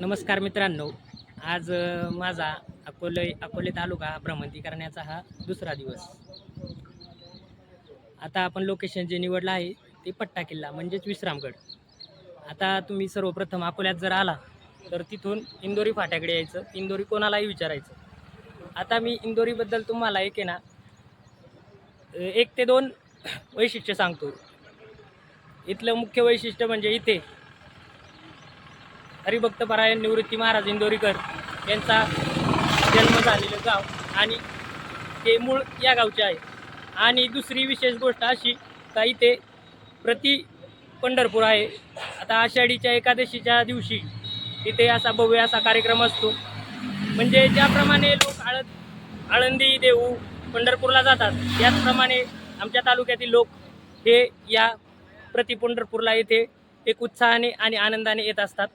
नमस्कार मित्रांनो. आज माझा अकोले अकोले तालुका भ्रमंती करण्याचा हा दुसरा दिवस. आता आपण लोकेशन जे निवडलं आहे ते पट्टा किल्ला म्हणजेच विश्रामगड. आता तुम्ही सर्वप्रथम अकोल्यात जर आला तर तिथून इंदोरी फाट्याकडे यायचं. इंदोरी कोणालाही विचारायचं. आता मी इंदोरीबद्दल तुम्हाला एक आहे ना एक ते दोन वैशिष्ट्य सांगतो. इथलं मुख्य वैशिष्ट्य म्हणजे इथे हरिभक्त परायण निवृत्ती महाराज इंदोरीकर यांचा जन्म झालेलं गाव आणि ते मूळ या गावचे आहे. आणि दुसरी विशेष गोष्ट अशी का इथे प्रति पंढरपूर आहे. आता आषाढीच्या एकादशीच्या दिवशी तिथे असा भव्य असा कार्यक्रम असतो. म्हणजे ज्याप्रमाणे लोक आळ आळंदी देऊ पंढरपूरला जातात त्याचप्रमाणे आमच्या तालुक्यातील लोक हे या प्रति पंढरपूरला येथे एक उत्साहाने आणि आनंदाने येत असतात.